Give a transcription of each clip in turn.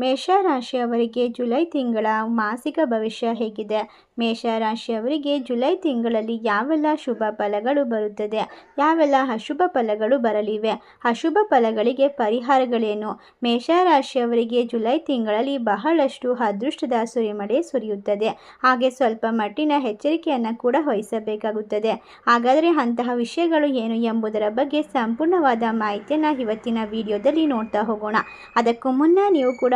ಮೇಷರಾಶಿಯವರಿಗೆ July ತಿಂಗಳ ಮಾಸಿಕ ಭವಿಷ್ಯ ಹೇಗಿದೆ? ಮೇಷರಾಶಿಯವರಿಗೆ ಜುಲೈ ತಿಂಗಳಲ್ಲಿ ಯಾವೆಲ್ಲ ಶುಭ ಫಲಗಳು ಬರುತ್ತದೆ? ಯಾವೆಲ್ಲ ಅಶುಭ ಫಲಗಳು ಬರಲಿವೆ? ಅಶುಭ ಫಲಗಳಿಗೆ ಪರಿಹಾರಗಳೇನು? ಮೇಷರಾಶಿಯವರಿಗೆ ಜುಲೈ ತಿಂಗಳಲ್ಲಿ ಬಹಳಷ್ಟು ಅದೃಷ್ಟದ ಸುರಿಮಳೆ ಸುರಿಯುತ್ತದೆ. ಹಾಗೆ ಸ್ವಲ್ಪ ಮಟ್ಟಿನ ಎಚ್ಚರಿಕೆಯನ್ನು ಕೂಡ ವಹಿಸಬೇಕಾಗುತ್ತದೆ. ಹಾಗಾದರೆ ಅಂತಹ ವಿಷಯಗಳು ಏನು ಎಂಬುದರ ಬಗ್ಗೆ ಸಂಪೂರ್ಣವಾದ ಮಾಹಿತಿಯನ್ನು ಇವತ್ತಿನ ವಿಡಿಯೋದಲ್ಲಿ ನೋಡ್ತಾ ಹೋಗೋಣ. ಅದಕ್ಕೂ ಮುನ್ನ ನೀವು ಕೂಡ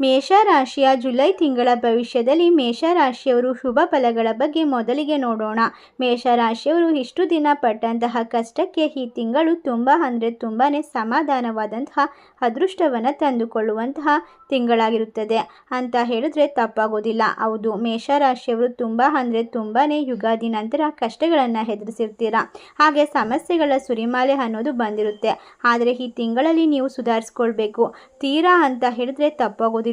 ಮೇಷರಾಶಿಯ ಜುಲೈ ತಿಂಗಳ ಭವಿಷ್ಯದಲ್ಲಿ ಮೇಷರಾಶಿಯವರು ಶುಭ ಫಲಗಳ ಬಗ್ಗೆ ಮೊದಲಿಗೆ ನೋಡೋಣ. ಮೇಷರಾಶಿಯವರು ಇಷ್ಟು ದಿನ ಪಟ್ಟಂತಹ ಕಷ್ಟಕ್ಕೆ ಈ ತಿಂಗಳು ತುಂಬ ಅಂದರೆ ತುಂಬಾ ಸಮಾಧಾನವಾದಂತಹ ಅದೃಷ್ಟವನ್ನು ತಂದುಕೊಳ್ಳುವಂತಹ ತಿಂಗಳಾಗಿರುತ್ತದೆ. ಅಂತ ಹೇಳಿದ್ರೆ ತಪ್ಪಾಗೋದಿಲ್ಲ. ಹೌದು, ಮೇಷರಾಶಿಯವರು ತುಂಬ ಅಂದರೆ ತುಂಬಾ ಯುಗಾದಿ ನಂತರ ಕಷ್ಟಗಳನ್ನು ಎದುರಿಸಿರ್ತೀರ? ಹಾಗೆ ಸಮಸ್ಯೆಗಳ ಸುರಿಮಾಲೆ ಅನ್ನೋದು ಬಂದಿರುತ್ತೆ. ಆದರೆ ಈ ತಿಂಗಳಲ್ಲಿ ನೀವು ಸುಧಾರಿಸ್ಕೊಳ್ಬೇಕು. ತೀರಾ ಅಂತ ಹೇಳಿದ್ರೆ ತಪ್ಪಾಗೋದಿಲ್ಲ.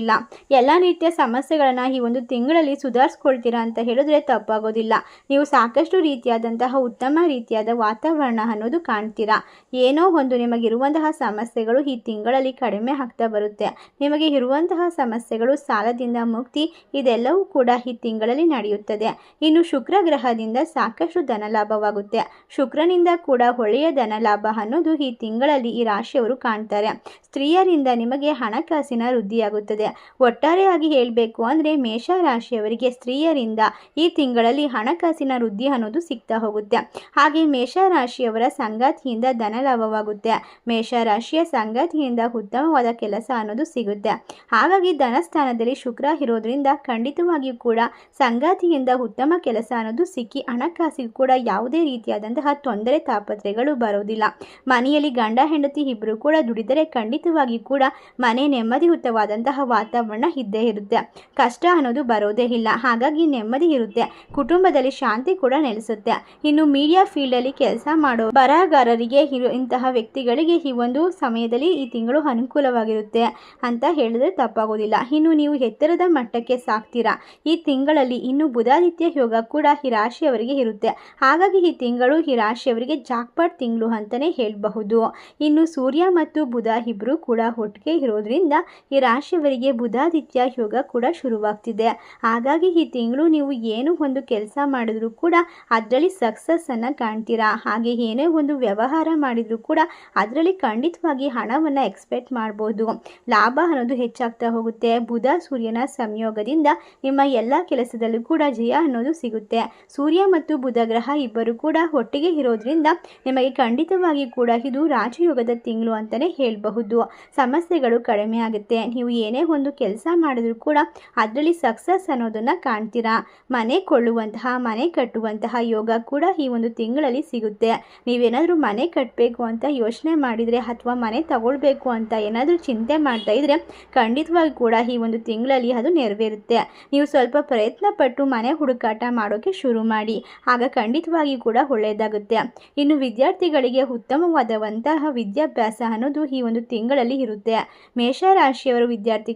ಎಲ್ಲ ರೀತಿಯ ಸಮಸ್ಯೆಗಳನ್ನು ಈ ಒಂದು ತಿಂಗಳಲ್ಲಿ ಸುಧಾರಿಸ್ಕೊಳ್ತೀರಾ ಅಂತ ಹೇಳಿದ್ರೆ ತಪ್ಪಾಗೋದಿಲ್ಲ. ನೀವು ಸಾಕಷ್ಟು ರೀತಿಯಾದಂತಹ ಉತ್ತಮ ರೀತಿಯಾದ ವಾತಾವರಣ ಅನ್ನೋದು ಕಾಣ್ತೀರಾ. ಏನೋ ಒಂದು ನಿಮಗಿರುವಂತಹ ಸಮಸ್ಯೆಗಳು ಈ ತಿಂಗಳಲ್ಲಿ ಕಡಿಮೆ ಆಗ್ತಾ ಬರುತ್ತೆ. ನಿಮಗೆ ಇರುವಂತಹ ಸಮಸ್ಯೆಗಳು ಸಾಲದಿಂದ ಮುಕ್ತಿ ಇದೆಲ್ಲವೂ ಕೂಡ ಈ ತಿಂಗಳಲ್ಲಿ ನಡೆಯುತ್ತದೆ. ಇನ್ನು ಶುಕ್ರ ಗ್ರಹದಿಂದ ಸಾಕಷ್ಟು ಧನಲಾಭವಾಗುತ್ತೆ. ಶುಕ್ರನಿಂದ ಕೂಡ ಒಳ್ಳೆಯ ಧನಲಾಭ ಅನ್ನೋದು ಈ ತಿಂಗಳಲ್ಲಿ ಈ ರಾಶಿಯವರು ಕಾಣ್ತಾರೆ. ಸ್ತ್ರೀಯರಿಂದ ನಿಮಗೆ ಹಣಕಾಸಿನ ವೃದ್ಧಿಯಾಗುತ್ತದೆ. ಒಟ್ಟಾರೆಯಾಗಿ ಹೇಳಬೇಕು ಅಂದರೆ ಮೇಷರಾಶಿಯವರಿಗೆ ಸ್ತ್ರೀಯರಿಂದ ಈ ತಿಂಗಳಲ್ಲಿ ಹಣಕಾಸಿನ ವೃದ್ಧಿ ಅನ್ನೋದು ಸಿಗ್ತಾ ಹೋಗುತ್ತೆ. ಹಾಗೆ ಮೇಷರಾಶಿಯವರ ಸಂಗಾತಿಯಿಂದ ಧನಲಾಭವಾಗುತ್ತೆ ಮೇಷರಾಶಿಯ ಸಂಗಾತಿಯಿಂದ ಉತ್ತಮವಾದ ಕೆಲಸ ಅನ್ನೋದು ಸಿಗುತ್ತೆ. ಹಾಗಾಗಿ ಧನಸ್ಥಾನದಲ್ಲಿ ಶುಕ್ರ ಇರೋದ್ರಿಂದ ಖಂಡಿತವಾಗಿಯೂ ಕೂಡ ಸಂಗಾತಿಯಿಂದ ಉತ್ತಮ ಕೆಲಸ ಅನ್ನೋದು ಸಿಕ್ಕಿ ಹಣಕಾಸಿಗೂ ಕೂಡ ಯಾವುದೇ ರೀತಿಯಾದಂತಹ ತೊಂದರೆ ತಾಪತ್ರೆಗಳು ಬರೋದಿಲ್ಲ. ಮನೆಯಲ್ಲಿ ಗಂಡ ಹೆಂಡತಿ ಇಬ್ಬರು ಕೂಡ ದುಡಿದರೆ ಖಂಡಿತವಾಗಿಯೂ ಕೂಡ ಮನೆ ನೆಮ್ಮದಿಯುತವಾದಂತಹ ವಾತಾವರಣ ಇದ್ದೇ ಇರುತ್ತೆ. ಕಷ್ಟ ಅನ್ನೋದು ಬರೋದೇ ಇಲ್ಲ. ಹಾಗಾಗಿ ನೆಮ್ಮದಿ ಇರುತ್ತೆ. ಕುಟುಂಬದಲ್ಲಿ ಶಾಂತಿ ಕೂಡ ನೆಲೆಸುತ್ತೆ. ಇನ್ನು ಮೀಡಿಯಾ ಫೀಲ್ಡಲ್ಲಿ ಕೆಲಸ ಮಾಡೋ ಬರಹಗಾರರಿಗೆ ಇಂತಹ ವ್ಯಕ್ತಿಗಳಿಗೆ ಈ ಒಂದು ಸಮಯದಲ್ಲಿ ಈ ತಿಂಗಳು ಅನುಕೂಲವಾಗಿರುತ್ತೆ ಅಂತ ಹೇಳಿದ್ರೆ ತಪ್ಪಾಗೋದಿಲ್ಲ. ಇನ್ನು ನೀವು ಎತ್ತರದ ಮಟ್ಟಕ್ಕೆ ಸಾಕ್ತೀರಾ ಈ ತಿಂಗಳಲ್ಲಿ ಇನ್ನು ಬುಧಾದಿತ್ಯ ಯೋಗ ಕೂಡ ಈ ರಾಶಿಯವರಿಗೆ ಇರುತ್ತೆ. ಹಾಗಾಗಿ ಈ ತಿಂಗಳು ಈ ರಾಶಿಯವರಿಗೆ ಜಾಕ್ಪಾಟ್ ತಿಂಗಳು ಅಂತಲೇ ಹೇಳಬಹುದು. ಇನ್ನು ಸೂರ್ಯ ಮತ್ತು ಬುಧ ಇಬ್ಬರು ಕೂಡ ಒಟ್ಟಿಗೆ ಇರೋದ್ರಿಂದ ಈ ರಾಶಿಯವರಿಗೆ ಬುಧಾದಿತ್ಯ ಯೋಗ ಕೂಡ ಶುರುವಾಗ್ತಿದೆ. ಹಾಗಾಗಿ ಈ ತಿಂಗಳು ನೀವು ಏನು ಒಂದು ಕೆಲಸ ಮಾಡಿದ್ರು ಕೂಡ ಅದರಲ್ಲಿ ಸಕ್ಸಸ್ಸನ್ನು ಕಾಣ್ತೀರಾ? ಹಾಗೆ ಏನೇ ಒಂದು ವ್ಯವಹಾರ ಮಾಡಿದ್ರು ಕೂಡ ಅದರಲ್ಲಿ ಖಂಡಿತವಾಗಿ ಹಣವನ್ನ ಎಕ್ಸ್ಪೆಕ್ಟ್ ಮಾಡಬಹುದು ಲಾಭ ಅನ್ನೋದು ಹೆಚ್ಚಾಗ್ತಾ ಹೋಗುತ್ತೆ. ಬುಧ ಸೂರ್ಯನ ಸಂಯೋಗದಿಂದ ನಿಮ್ಮ ಎಲ್ಲ ಕೆಲಸದಲ್ಲೂ ಕೂಡ ಜಯ ಅನ್ನೋದು ಸಿಗುತ್ತೆ. ಸೂರ್ಯ ಮತ್ತು ಬುಧ ಗ್ರಹ ಇಬ್ಬರು ಕೂಡ ಒಟ್ಟಿಗೆ ಇರೋದ್ರಿಂದ ನಿಮಗೆ ಖಂಡಿತವಾಗಿ ಕೂಡ ಇದು ರಾಜಯೋಗದ ತಿಂಗಳು ಅಂತಾನೆ ಹೇಳಬಹುದು. ಸಮಸ್ಯೆಗಳು ಕಡಿಮೆ ಆಗುತ್ತೆ. ನೀವು ಏನೇ ಒಂದು ಕೆಲಸ ಮಾಡಿದ್ರು ಕೂಡ ಅದರಲ್ಲಿ ಸಕ್ಸಸ್ ಅನ್ನೋದನ್ನು ಕಾಣ್ತೀರಾ? ಮನೆ ಕೊಳ್ಳುವಂತಹ, ಮನೆ ಕಟ್ಟುವಂತಹ ಯೋಗ ಕೂಡ ಈ ಒಂದು ತಿಂಗಳಲ್ಲಿ ಸಿಗುತ್ತೆ. ನೀವೇನಾದರೂ ಮನೆ ಕಟ್ಟಬೇಕು ಅಂತ ಯೋಚನೆ ಮಾಡಿದರೆ ಅಥವಾ ಮನೆ ತಗೊಳ್ಬೇಕು ಅಂತ ಏನಾದರೂ ಚಿಂತೆ ಮಾಡ್ತಾ ಇದ್ರೆ ಖಂಡಿತವಾಗಿ ಕೂಡ ಈ ಒಂದು ತಿಂಗಳಲ್ಲಿ ಅದು ನೆರವೇರುತ್ತೆ. ನೀವು ಸ್ವಲ್ಪ ಪ್ರಯತ್ನ ಪಟ್ಟು ಮನೆ ಹುಡುಕಾಟ ಮಾಡೋಕ್ಕೆ ಶುರು ಮಾಡಿ. ಆಗ ಖಂಡಿತವಾಗಿ ಕೂಡ ಒಳ್ಳೆಯದಾಗುತ್ತೆ. ಇನ್ನು ವಿದ್ಯಾರ್ಥಿಗಳಿಗೆ ಉತ್ತಮವಾದವಂತಹ ವಿದ್ಯಾಭ್ಯಾಸ ಅನ್ನೋದು ಈ ಒಂದು ತಿಂಗಳಲ್ಲಿ ಇರುತ್ತೆ. ಮೇಷರಾಶಿಯವರ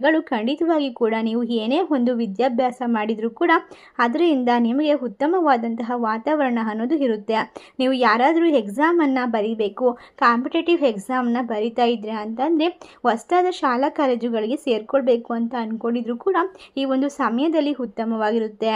ವಿದ್ಯಾರ್ಥಿಗಳು ಖಂಡಿತವಾಗಿ ಕೂಡ ನೀವು ಏನೇ ಒಂದು ವಿದ್ಯಾಭ್ಯಾಸ ಮಾಡಿದರೂ ಕೂಡ ಅದರಿಂದ ನಿಮಗೆ ಉತ್ತಮವಾದಂತಹ ವಾತಾವರಣ ಅನ್ನೋದು ಇರುತ್ತೆ. ನೀವು ಯಾರಾದರೂ ಎಕ್ಸಾಮನ್ನು ಬರೀಬೇಕು ಕಾಂಪಿಟೇಟಿವ್ ಎಕ್ಸಾಮ್ನ ಬರಿತಾ ಇದ್ರೆ ಅಂತಂದರೆ ಹೊಸದಾದ ಶಾಲಾ ಕಾಲೇಜುಗಳಿಗೆ ಸೇರ್ಕೊಳ್ಬೇಕು ಅಂತ ಅಂದ್ಕೊಂಡಿದ್ರು ಕೂಡ ಈ ಒಂದು ಸಮಯದಲ್ಲಿ ಉತ್ತಮವಾಗಿರುತ್ತೆ.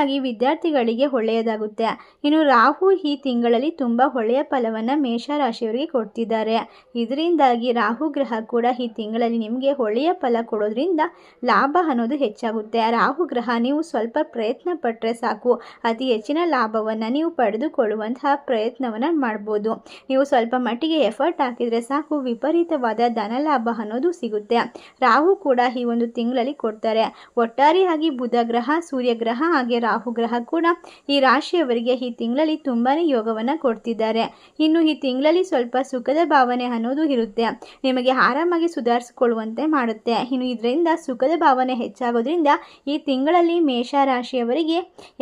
ಆಗಿ ವಿದ್ಯಾರ್ಥಿಗಳಿಗೆ ಒಳ್ಳೆಯದಾಗುತ್ತೆ. ಇನ್ನು ರಾಹು ಈ ತಿಂಗಳಲ್ಲಿ ತುಂಬ ಒಳ್ಳೆಯ ಫಲವನ್ನು ಮೇಷರಾಶಿಯವರಿಗೆ ಕೊಡ್ತಿದ್ದಾರೆ. ಇದರಿಂದಾಗಿ ರಾಹು ಗ್ರಹ ಕೂಡ ಈ ತಿಂಗಳಲ್ಲಿ ನಿಮಗೆ ಒಳ್ಳೆಯ ಫಲ ಕೊಡೋದ್ರಿಂದ ಲಾಭ ಅನ್ನೋದು ಹೆಚ್ಚಾಗುತ್ತೆ. ರಾಹು ಗ್ರಹ ನೀವು ಸ್ವಲ್ಪ ಪ್ರಯತ್ನ ಪಟ್ಟರೆ ಸಾಕು. ಅತಿ ಹೆಚ್ಚಿನ ಲಾಭವನ್ನು ನೀವು ಪಡೆದುಕೊಳ್ಳುವಂತಹ ಪ್ರಯತ್ನವನ್ನು ಮಾಡ್ಬೋದು. ನೀವು ಸ್ವಲ್ಪ ಮಟ್ಟಿಗೆ ಎಫರ್ಟ್ ಹಾಕಿದರೆ ಸಾಕು. ವಿಪರೀತವಾದ ಧನ ಲಾಭ ಅನ್ನೋದು ಸಿಗುತ್ತೆ. ರಾಹು ಕೂಡ ಈ ಒಂದು ತಿಂಗಳಲ್ಲಿ ಕೊಡ್ತಾರೆ. ಒಟ್ಟಾರೆಯಾಗಿ ಬುಧ ಗ್ರಹ, ಸೂರ್ಯ ಗ್ರಹ ಹಾಗೆ ರಾಹು ಗ್ರಹ ಕೂಡ ಈ ರಾಶಿಯವರಿಗೆ ಈ ತಿಂಗಳಲ್ಲಿ ತುಂಬಾ ಯೋಗವನ್ನು ಕೊಡ್ತಿದ್ದಾರೆ. ಇನ್ನು ಈ ತಿಂಗಳಲ್ಲಿ ಸ್ವಲ್ಪ ಸುಖದ ಭಾವನೆ ಅನ್ನೋದು ಇರುತ್ತೆ. ನಿಮಗೆ ಆರಾಮಾಗಿ ಸುಧಾರಿಸಿಕೊಳ್ಳುವಂತೆ ಮಾಡುತ್ತೆ. ಇನ್ನು ಇದರಿಂದ ಸುಖದ ಭಾವನೆ ಹೆಚ್ಚಾಗೋದ್ರಿಂದ ಈ ತಿಂಗಳಲ್ಲಿ ಮೇಷ ರಾಶಿಯವರಿಗೆ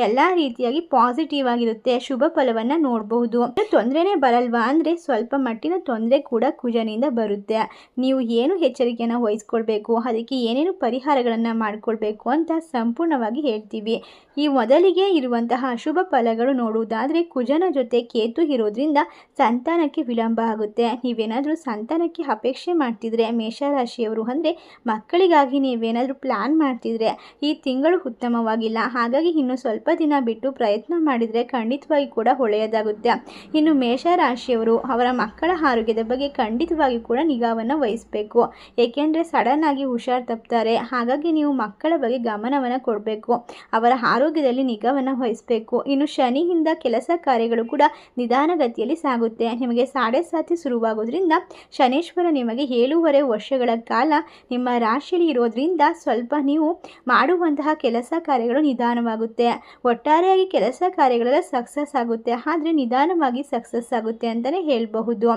ಎಲ್ಲ ರೀತಿಯಾಗಿ ಪಾಸಿಟಿವ್ ಆಗಿರುತ್ತೆ. ಶುಭ ಫಲವನ್ನು ನೋಡಬಹುದು. ತೊಂದರೆನೇ ಬರಲ್ವಾ ಅಂದರೆ ಸ್ವಲ್ಪ ಮಟ್ಟಿನ ತೊಂದರೆ ಕೂಡ ಕುಜನಿಂದ ಬರುತ್ತೆ. ನೀವು ಏನು ಎಚ್ಚರಿಕೆಯನ್ನು ವಹಿಸ್ಕೊಳ್ಬೇಕು, ಅದಕ್ಕೆ ಏನೇನು ಪರಿಹಾರಗಳನ್ನು ಮಾಡಿಕೊಳ್ಬೇಕು ಅಂತ ಸಂಪೂರ್ಣವಾಗಿ ಹೇಳ್ತೀವಿ. ಈ ಮೊದಲಿಗೆ ಇರುವಂತಹ ಅಶುಭ ಫಲಗಳು ನೋಡುವುದಾದರೆ ಕುಜನ ಜೊತೆ ಕೇತು ಇರೋದ್ರಿಂದ ಸಂತಾನಕ್ಕೆ ವಿಳಂಬ ಆಗುತ್ತೆ. ನೀವೇನಾದರೂ ಸಂತಾನಕ್ಕೆ ಅಪೇಕ್ಷೆ ಮಾಡ್ತಿದ್ರೆ ಮೇಷರಾಶಿಯವರು ಅಂದರೆ ಮಕ್ಕಳಿಗಾಗಿ ನೀವೇನಾದರೂ ಪ್ಲ್ಯಾನ್ ಮಾಡ್ತಿದ್ರೆ ಈ ತಿಂಗಳು ಉತ್ತಮವಾಗಿಲ್ಲ. ಹಾಗಾಗಿ ಇನ್ನು ಸ್ವಲ್ಪ ದಿನ ಬಿಟ್ಟು ಪ್ರಯತ್ನ ಮಾಡಿದರೆ ಖಂಡಿತವಾಗಿ ಕೂಡ ಒಳ್ಳೆಯದಾಗುತ್ತೆ. ಇನ್ನು ಮೇಷರಾಶಿಯವರು ಅವರ ಮಕ್ಕಳ ಆರೋಗ್ಯದ ಬಗ್ಗೆ ಖಂಡಿತವಾಗಿ ಕೂಡ ನಿಗಾವನ್ನು ವಹಿಸಬೇಕು. ಏಕೆಂದರೆ ಸಡನ್ ಆಗಿ ಹುಷಾರು ತಪ್ತಾರೆ. ಹಾಗಾಗಿ ನೀವು ಮಕ್ಕಳ ಬಗ್ಗೆ ಗಮನವನ್ನು ಕೊಡಬೇಕು. ಅವರ ಆರೋಗ್ಯದಲ್ಲಿ ನಿಗಾವನ್ನು ವಹಿಸಬೇಕು. ಇನ್ನು ಶನಿಯಿಂದ ಕೆಲಸ ಕಾರ್ಯಗಳು ಕೂಡ ನಿಧಾನಗತಿಯಲ್ಲಿ ಸಾಗುತ್ತೆ. ನಿಮಗೆ ಸಾಡೆ ಸಾತಿ ಶುರುವಾಗೋದ್ರಿಂದ ಶನೇಶ್ವರ ನಿಮಗೆ ಏಳೂವರೆ ವರ್ಷಗಳ ಕಾಲ ನಿಮ್ಮ ರಾಶಿಯಲ್ಲಿ ಇರೋದ್ರಿಂದ ಸ್ವಲ್ಪ ನೀವು ಮಾಡುವಂತಹ ಕೆಲಸ ಕಾರ್ಯಗಳು ನಿಧಾನವಾಗುತ್ತೆ. ಒಟ್ಟಾರೆಯಾಗಿ ಕೆಲಸ ಕಾರ್ಯಗಳೆಲ್ಲ ಸಕ್ಸಸ್ ಆಗುತ್ತೆ. ಆದರೆ ನಿಧಾನವಾಗಿ ಸಕ್ಸಸ್ ಆಗುತ್ತೆ ಅಂತಲೇ ಹೇಳಬಹುದು.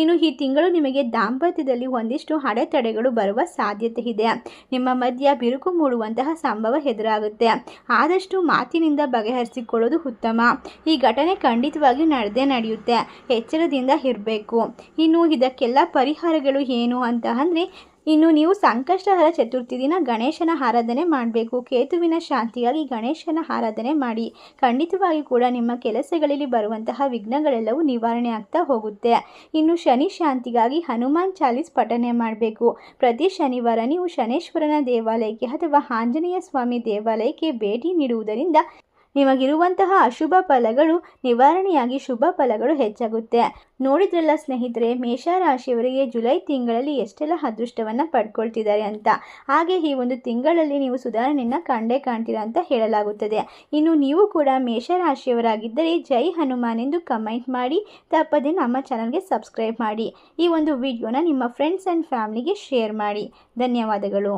ಇನ್ನು ಈ ತಿಂಗಳು ನಿಮಗೆ ದಾಂಪತ್ಯದಲ್ಲಿ ಒಂದಿಷ್ಟು ಅಡೆತಡೆಗಳು ಬರುವ ಸಾಧ್ಯತೆ ಇದೆ. ನಿಮ್ಮ ಮಧ್ಯ ಬಿರುಕು ಮೂಡುವಂತಹ ಸಂಭವ ಎದುರಾಗುತ್ತೆ. ಆದಷ್ಟು ಮಾತಿನಿಂದ ಬಗೆಹರಿಸಿಕೊಳ್ಳೋದು ಉತ್ತಮ. ಈ ಘಟನೆ ಖಂಡಿತವಾಗಿ ನಡೆದೇ ನಡೆಯುತ್ತೆ. ಎಚ್ಚರದಿಂದ ಇರಬೇಕು. ಇನ್ನು ಇದಕ್ಕೆಲ್ಲ ಪರಿಹಾರಗಳು ಏನು ಅಂತ ಅಂದರೆ ಇನ್ನು ನೀವು ಸಂಕಷ್ಟಹರ ಚತುರ್ಥಿ ದಿನ ಗಣೇಶನ ಆರಾಧನೆ ಮಾಡಬೇಕು. ಕೇತುವಿನ ಶಾಂತಿಗಾಗಿ ಗಣೇಶನ ಆರಾಧನೆ ಮಾಡಿ. ಖಂಡಿತವಾಗಿ ಕೂಡ ನಿಮ್ಮ ಕೆಲಸಗಳಲ್ಲಿ ಬರುವಂತಹ ವಿಘ್ನಗಳೆಲ್ಲವೂ ನಿವಾರಣೆ ಆಗ್ತಾ ಹೋಗುತ್ತೆ. ಇನ್ನು ಶನಿ ಶಾಂತಿಗಾಗಿ ಹನುಮಾನ್ ಚಾಲೀಸ್ ಪಠನೆ ಮಾಡಬೇಕು. ಪ್ರತಿ ಶನಿವಾರ ನೀವು ಶನೇಶ್ವರನ ದೇವಾಲಯಕ್ಕೆ ಅಥವಾ ಆಂಜನೇಯ ಸ್ವಾಮಿ ದೇವಾಲಯಕ್ಕೆ ಭೇಟಿ ನೀಡುವುದರಿಂದ ನಿಮಗಿರುವಂತಹ ಅಶುಭ ಫಲಗಳು ನಿವಾರಣೆಯಾಗಿ ಶುಭ ಫಲಗಳು ಹೆಚ್ಚಾಗುತ್ತೆ. ನೋಡಿದ್ರಲ್ಲ ಸ್ನೇಹಿತರೆ, ಮೇಷರಾಶಿಯವರಿಗೆ ಜುಲೈ ತಿಂಗಳಲ್ಲಿ ಎಷ್ಟೆಲ್ಲ ಅದೃಷ್ಟವನ್ನು ಪಡ್ಕೊಳ್ತಿದ್ದಾರೆ ಅಂತ. ಹಾಗೆ ಈ ಒಂದು ತಿಂಗಳಲ್ಲಿ ನೀವು ಸುಧಾರಣೆಯನ್ನು ಕಂಡೇ ಕಾಣ್ತೀರಾ ಅಂತ ಹೇಳಲಾಗುತ್ತದೆ. ಇನ್ನು ನೀವು ಕೂಡ ಮೇಷರಾಶಿಯವರಾಗಿದ್ದರೆ ಜೈ ಹನುಮಾನ್ ಎಂದು ಕಮೆಂಟ್ ಮಾಡಿ, ತಪ್ಪದೆ ನಮ್ಮ ಚಾನಲ್ಗೆ ಸಬ್ಸ್ಕ್ರೈಬ್ ಮಾಡಿ. ಈ ಒಂದು ವಿಡಿಯೋನ ನಿಮ್ಮ ಫ್ರೆಂಡ್ಸ್ ಆ್ಯಂಡ್ ಫ್ಯಾಮ್ಲಿಗೆ ಶೇರ್ ಮಾಡಿ. ಧನ್ಯವಾದಗಳು.